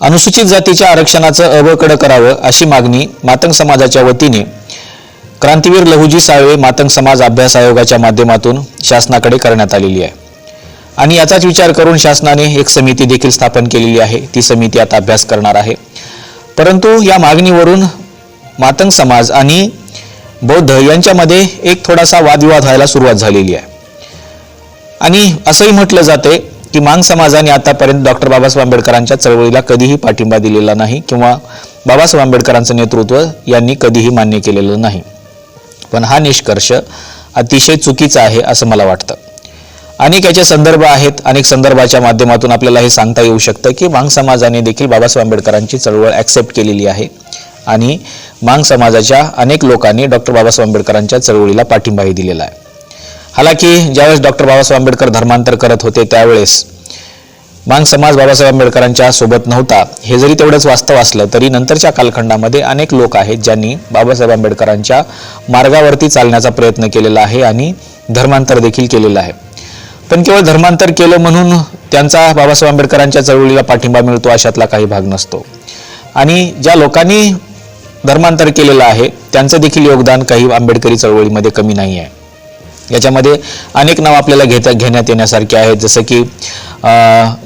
अनुसूचित जातीच्या आरक्षणाचं अबकडं करावं अशी मागणी मातंग समाजाच्या वतीने क्रांतीवीर लहुजी साळवे मातंग समाज अभ्यास आयोगाच्या माध्यमातून शासनाकडे करण्यात आलेली आहे. आणि याचाच विचार करून शासनाने एक समिती देखील स्थापन केलेली आहे. ती समिती आता अभ्यास करणार आहे. परंतु या मागणीवरून मातंग समाज आणि बौद्ध यांच्यामध्ये एक थोडासा वादविवाद व्हायला सुरुवात झालेली आहे. आणि असंही म्हटलं जाते की मांग समाजाने आतापर्यंत डॉक्टर बाबासाहेब आंबेडकरांच्या चळवळीला कधीही पाठिंबा दिलेला नाही किंवा बाबासाहेब आंबेडकरांचं नेतृत्व यांनी कधीही मान्य केलेलं नाही. पण हा निष्कर्ष अतिशय चुकीचा आहे असं मला वाटतं. अनेक याचे संदर्भ आहेत अनेक संदर्भाच्या माध्यमातून आपल्याला हे सांगता येऊ शकतं की मांग समाजाने देखील बाबासाहेब आंबेडकरांची चळवळ ॲक्सेप्ट केलेली आहे आणि मांग समाजाच्या अनेक लोकांनी डॉक्टर बाबासाहेब आंबेडकरांच्या चळवळीला पाठिंबाही दिलेला आहे. हालाकी ज्यावेळेस डॉक्टर बाबासाहेब आंबेडकर धर्मांतर करत होते त्यावेळेस मांग समाज बाबासाहेब आंबेडकरांच्या सोबत नव्हता. हे जरी तेवढंच वास्तव असलं तरी नंतरच्या कालखंडामध्ये अनेक लोक आहेत ज्यांनी बाबासाहेब आंबेडकरांच्या मार्गावरती चालण्याचा प्रयत्न केलेला आहे आणि धर्मांतर देखील केलेलं आहे. पण केवळ धर्मांतर केलं म्हणून त्यांचा बाबासाहेब आंबेडकरांच्या चळवळीला पाठिंबा मिळतो अशातला काही भाग नसतो. आणि ज्या लोकांनी धर्मांतर केलेलं आहे त्यांचं देखील योगदान काही आंबेडकरी चळवळीमध्ये कमी नाही आहे याच्यामध्ये अनेक नाव आपल्याला घेता घेण्यात येण्यासारखे आहेत. जसं की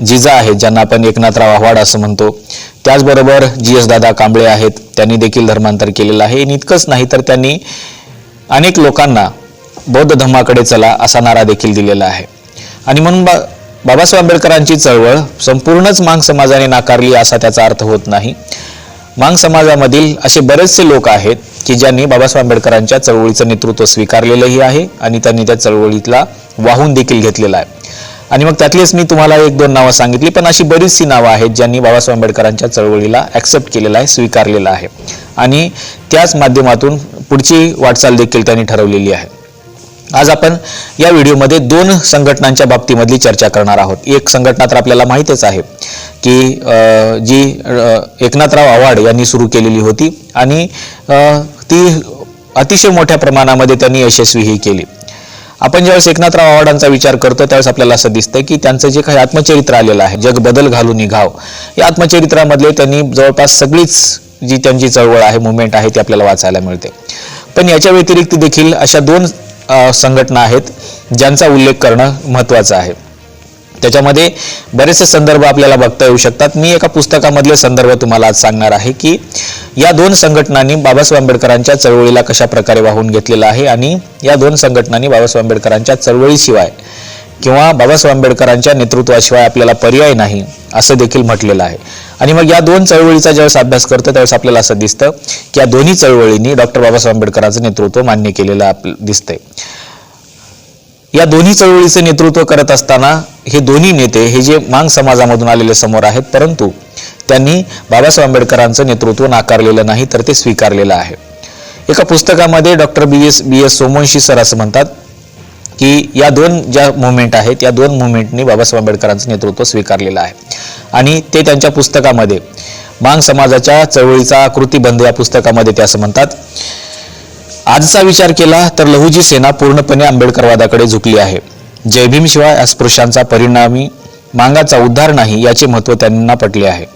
जिजा आहेत ज्यांना आपण एकनाथराव आव्हाड असं म्हणतो. त्याचबरोबर जी एस दादा कांबळे आहेत. त्यांनी देखील धर्मांतर केलेलं आहे. आणि इतकंच नाही तर त्यांनी अनेक लोकांना बौद्ध धर्माकडे चला असा नारा देखील दिलेला आहे. आणि म्हणून बा बाबासाहेब आंबेडकरांची चळवळ संपूर्णच मांग समाजाने नाकारली असा त्याचा अर्थ होत नाही. मांग समाजामधील असे बरेचसे लोक आहेत की ज्यांनी बाबासाहेब आंबेडकरांच्या चळवळीचं नेतृत्व स्वीकारलेलंही आहे आणि त्यांनी त्या चळवळीतला वाहून देखील घेतलेला आहे. आणि मग त्यातलीच मी तुम्हाला एक दोन नावं सांगितली पण अशी बरीचशी नावं आहेत ज्यांनी बाबासाहेब आंबेडकरांच्या चळवळीला ॲक्सेप्ट केलेलं आहे स्वीकारलेलं आहे. आणि त्याच माध्यमातून पुढची वाटचाल देखील त्यांनी ठरवलेली आहे. आज आपण या व्हिडिओमध्ये दोन संघटनांच्या बाबतीमधली चर्चा करणार आहोत. एक संघटना तर आपल्याला माहीतच आहे की जी एकनाथराव आव्हाड यांनी सुरू केलेली होती आणि ती अतिशय मोठ्या प्रमाणामध्ये त्यांनी यशस्वीही केली. आपण ज्यावेळेस एकनाथराव आव्हाडांचा विचार करतो त्यावेळेस आपल्याला असं दिसतं की त्यांचं जे काही आत्मचरित्र आलेलं आहे जग बदल घालून निघाव या आत्मचरित्रामधले त्यांनी जवळपास सगळीच जी त्यांची चळवळ आहे मुवमेंट आहे ती आपल्याला वाचायला मिळते. पण याच्या व्यतिरिक्त देखील अशा दोन संघटना आहेत ज्यांचा उल्लेख करणं महत्त्वाचं आहे. त्याच्यामध्ये बरेचसे संदर्भ आपल्याला बघता येऊ शकतात. मी एका पुस्तकामधले संदर्भ तुम्हाला आज सांगणार आहे की या दोन संघटनांनी बाबासाहेब आंबेडकरांच्या चळवळीला कशा प्रकारे वाहून घेतलेलं आहे आणि या दोन संघटनांनी बाबासाहेब आंबेडकरांच्या चळवळीशिवाय किंवा बाबासाहेब आंबेडकरांच्या नेतृत्वाशिवाय आपल्याला पर्याय नाही असं देखील म्हटलेलं आहे. आणि मग या दोन चळवळीचा ज्यावेळेस अभ्यास करतो त्यावेळेस आपल्याला असं दिसतं की या दोन्ही चळवळींनी डॉक्टर बाबासाहेब आंबेडकरांचं नेतृत्व मान्य केलेलं आप दिसतंय. या दोन्ही चळवळीचे नेतृत्व करत असताना हे दोन्ही नेते हे जे मांग समाजामधून आलेले समोर आहेत परंतु त्यांनी बाबासाहेब आंबेडकरांचं नेतृत्व नाकारलेलं नाही तर ते स्वीकारलेलं आहे. एका पुस्तकामध्ये doctor B S B S Somvanshi sir असं म्हणतात की या दोन ज्या मुवमेंट आहेत या दोन मुवमेंटनी बाबासाहेब आंबेडकरांचं नेतृत्व स्वीकारलेलं आहे. आणि ते त्यांच्या पुस्तकामध्ये मांग समाजाच्या चळवळीचा कृतीबंध या पुस्तकामध्ये ते असं म्हणतात आजचा विचार केला तर लहुजी सेना पूर्णपणे आंबेडकरवादाकडे झुकली आहे. जयभीमशिवाय अस्पृश्यांचा परिणामी मांगाचा उद्धार नाही याचे महत्त्व त्यांना पटले आहे.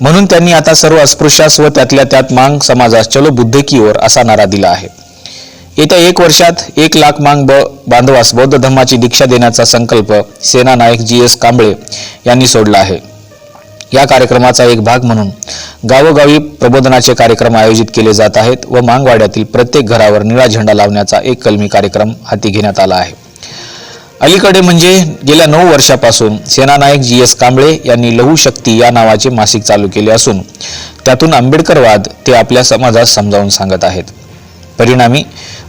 म्हणून त्यांनी आता सर्व अस्पृश्यास व त्यातल्या त्यात मांग समाजास चलो बुद्ध की ओर असा नारा दिला आहे. येत्या एक वर्षात एक लाख मांग ब बांधवास बौद्ध धर्माची दीक्षा देण्याचा संकल्प सेना नायक जी एस कांबळे यांनी सोडला आहे. या कार्यक्रमाचा एक भाग म्हणून गावोगावी प्रबोधनाचे कार्यक्रम आयोजित केले जात आहेत व मांगवाड्यातील प्रत्येक घरावर निळा झेंडा लावण्याचा एक कलमी कार्यक्रम हाती घेण्यात आला आहे. अलीकडे म्हणजे गेल्या नऊ वर्षापासून सेनानायक जी एस कांबळे यांनी लहू शक्ती या नावाचे मासिक चालू केले असून त्यातून आंबेडकरवाद ते आपल्या समाजास समजावून सांगत आहेत. परिणामी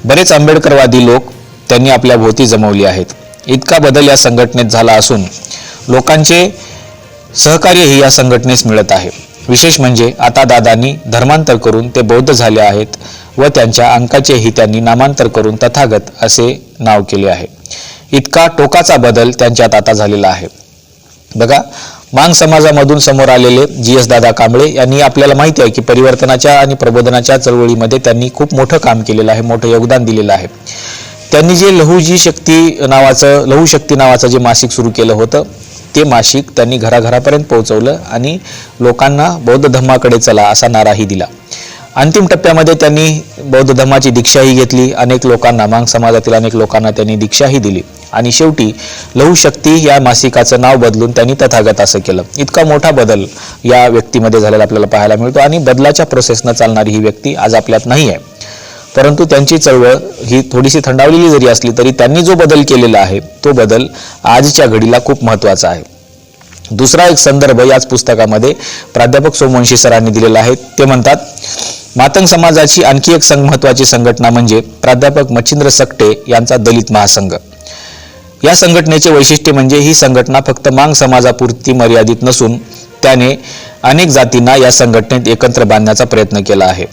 बरेच आंबेडकरवादी लोक त्यांनी आपल्या भोवती जमवली आहेत. इतका बदल या संघटनेत झाला असून लोकांचे सहकार्यही या संघटनेस मिळत आहे. विशेष म्हणजे आता दादांनी धर्मांतर करून ते बौद्ध झाले आहेत व त्यांच्या अंकाचेही त्यांनी नामांतर करून तथागत असे नाव केले आहे. इतका टोकाचा बदल त्यांच्यात आता झालेला आहे. बघा मांग समाजामधून समोर आलेले जी एस दादा कांबळे यांनी आपल्याला माहिती आहे की परिवर्तनाच्या आणि प्रबोधनाच्या चळवळीमध्ये त्यांनी खूप मोठं काम केलेलं आहे मोठं योगदान दिलेलं आहे. त्यांनी जे लहूजी शक्ती नावाचं लहू शक्ती नावाचं जे मासिक सुरू केलं होतं ते मासिक त्यांनी घराघरापर्यंत पोहोचवलं आणि लोकांना बौद्ध धम्माकडे चला असा नाराही दिला. अंतिम टप्प्यामध्ये त्यांनी बौद्ध धर्माची दीक्षाही घेतली. अनेक लोकांना मांग समाजातील अनेक लोकांना त्यांनी दीक्षाही दिली. आणि शेवटी लहू शक्ती या मासिकाचं नाव बदलून त्यांनी तथागत असं केलं. इतका मोठा बदल या व्यक्तीमध्ये झालेला आपल्याला पाहायला मिळतो आणि बदलाच्या प्रोसेसनं चालणारी ही व्यक्ती आज आपल्यात नाही आहे. परंतु त्यांची चळवळ ही थोडीशी थंडावलेली जरी असली तरी त्यांनी जो बदल केलेला आहे तो बदल आजच्या घडीला खूप महत्त्वाचा आहे. दुसरा एक संदर्भ याच पुस्तकामध्ये प्राध्यापक सोमवंशी सरांनी दिलेला आहे. ते म्हणतात मातंग समाजाची आणखी एक संघ महत्वाची संघटना म्हणजे प्राध्यापक मच्छिंद्र सकटे यांचा दलित महासंघ. या संघटनेचे वैशिष्ट्य म्हणजे ही संघटना फक्त मांग समाजापुरती मर्यादित नसून त्याने अनेक जातींना या संघटनेत एकत्र बांधण्याचा प्रयत्न केला आहे.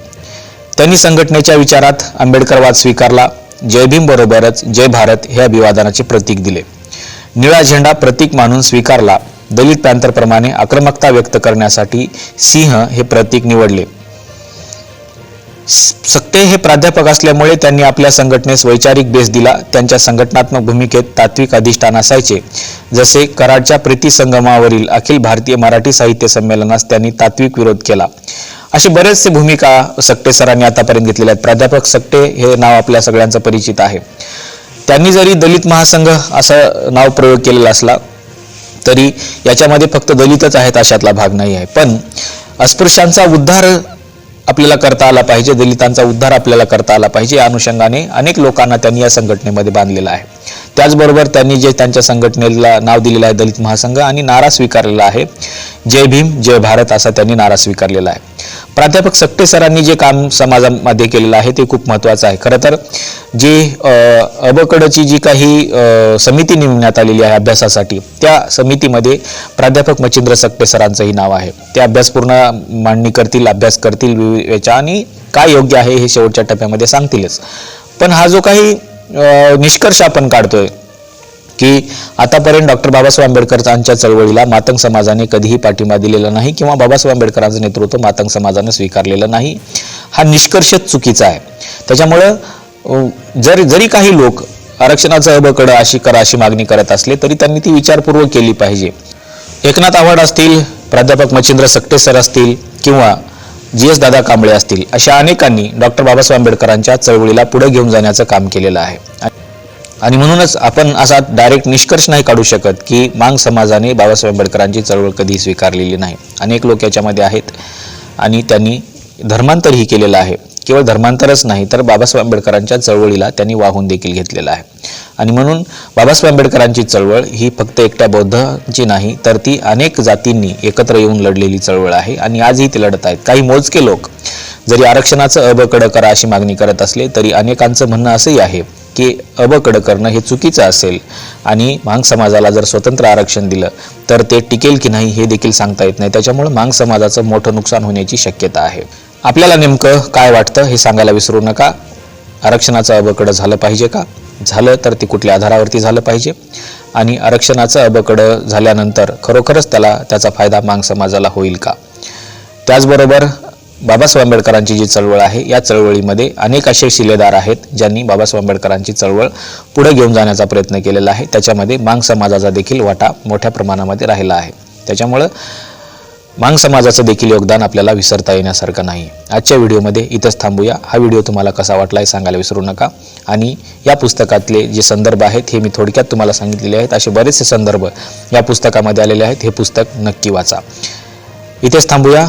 त्यांनी संघटनेच्या विचारात आंबेडकरवाद स्वीकारला जय भीम बरोबरच जय भारत हे अभिवादनाचे प्रतीक दिले. निळा झेंडा प्रतीक मानून स्वीकारला दलित पॅंथरप्रमाणे आक्रमकता व्यक्त करण्यासाठी सिंह हे प्रतीक निवडले. सक्ते हे प्राध्यापक असल्यामुळे त्यांनी आपल्या संघटनेस वैचारिक बेस दिला. त्यांच्या संघटनात्मक भूमिकेत तात्विक अधिष्ठान असायचे. जसे कराडच्या प्रीती संगमावरील अखिल भारतीय मराठी साहित्य संमेलनास त्यांनी तात्विक विरोध केला. असे बरेचसे भूमिका सक्टे सरांनी आतापर्यंत घेतलेल्या आहेत. प्राध्यापक सक्टे हे नाव आपल्या सगळ्यांचं परिचित आहे. त्यांनी जरी दलित महासंघ असं नाव प्रयोग केलेला असला तरी याच्यामध्ये फक्त दलितच आहेत अशातला भाग नाही आहे. पण अस्पृश्यांचा उद्धार आपल्याला करता आला पाहिजे दलितांचा उद्धार आपल्याला करता आला पाहिजे या अनुषंगाने अनेक लोकांना त्यांनी या संघटनेमध्ये बांधलेलं आहे. त्याचबरोबर त्यांनी जे त्यांच्या संघटनेला नाव दिलेलं आहे दलित महासंघ आणि नारा स्वीकारलेला आहे. जय भीम जय भारत असा त्यांनी नारा स्वीकारलेला आहे. प्राध्यापक सक्टे सरांनी जे काम समाजामध्ये केलेलं आहे ते खूप महत्त्वाचं आहे. खरं तर जी अबकडची जी काही समिती नेमण्यात आलेली आहे अभ्यासासाठी त्या समितीमध्ये प्राध्यापक मच्छिंद्र सक्टे सरांचंही नाव आहे. ते अभ्यासपूर्ण मांडणी करतील अभ्यास करतील याच्या आणि काय योग्य आहे हे शेवटच्या टप्प्यामध्ये सांगतीलच. पण हा जो काही निष्कर्ष आपण काढतोय की आतापर्यंत डॉक्टर बाबासाहेब आंबेडकरांच्या चळवळीला मातंग समाजाने कधीही पाठिंबा दिलेला नाही किंवा बाबासाहेब आंबेडकरांचं नेतृत्व मातंग समाजानं स्वीकारलेलं नाही. हा निष्कर्षच चुकीचा आहे. त्याच्यामुळं जर जरी काही लोक आरक्षणाचं अबकडं अशी करा अशी मागणी करत असले तरी त्यांनी ती विचारपूर्वक केली पाहिजे. एकनाथ आव्हाड असतील प्राध्यापक मच्छिंद्र सक्टे सर असतील किंवा जी एस दादा कांबळे असतील अशा अनेकांनी डॉक्टर बाबासाहेब आंबेडकरांच्या चळवळीला पुढे घेऊन जाण्याचं काम केलेलं आहे. आणि म्हणूनच आपण असा डायरेक्ट निष्कर्ष नाही काढू शकत की मांग समाजाने बाबासाहेब आंबेडकरांची चळवळ कधी स्वीकारलेली नाही. अनेक लोक याच्यामध्ये आहेत आणि त्यांनी धर्मांतरही केलेलं आहे. केवळ धर्मांतरच नाही तर बाबासाहेब आंबेडकरांच्या चळवळीला त्यांनी वाहून देखील घेतलेलं आहे. आणि म्हणून बाबासाहेब आंबेडकरांची चळवळ ही फक्त एकट्या बौद्धांची नाही तर ती अनेक जातींनी एकत्र येऊन लढलेली चळवळ आहे आणि आजही ते लढत आहेत. काही मोजके लोक जरी आरक्षणाचं अबकड करा अशी मागणी करत असले तरी अनेकांचं म्हणणं असंही आहे की अबकडं करणं हे चुकीचं असेल. आणि मांग समाजाला जर स्वतंत्र आरक्षण दिलं तर ते टिकेल की नाही हे देखील सांगता येत नाही. त्याच्यामुळे मांग समाजाचं मोठं नुकसान होण्याची शक्यता आहे. आपल्याला नेमकं काय वाटतं हे सांगायला विसरू नका. आरक्षणाचं अबकडं झालं पाहिजे का? झालं तर ते कुठल्या आधारावरती झालं पाहिजे? आणि आरक्षणाचं अबकडं झाल्यानंतर खरोखरच त्याला त्याचा फायदा मांग समाजाला होईल का? त्याचबरोबर बाबासाहेब आंबेडकरांची जी चळवळ आहे या चळवळीमध्ये अनेक असे शिलेदार आहेत ज्यांनी बाबासाहेब आंबेडकरांची चळवळ पुढे घेऊन जाण्याचा प्रयत्न केलेला आहे. त्याच्यामध्ये मांग समाजाचा देखील वाटा मोठ्या प्रमाणामध्ये राहिला आहे. त्याच्यामुळं मांग समाजाचं देखील योगदान आपल्याला विसरता येण्यासारखं नाही. आजच्या व्हिडिओमध्ये इथंच थांबूया. हा व्हिडिओ तुम्हाला कसा वाटला हे सांगायला विसरू नका. आणि या पुस्तकातले जे संदर्भ आहेत हे मी थोडक्यात तुम्हाला सांगितलेले आहेत. असे बरेचसे संदर्भ या पुस्तकामध्ये आलेले आहेत. हे पुस्तक नक्की वाचा. इथेच थांबूया.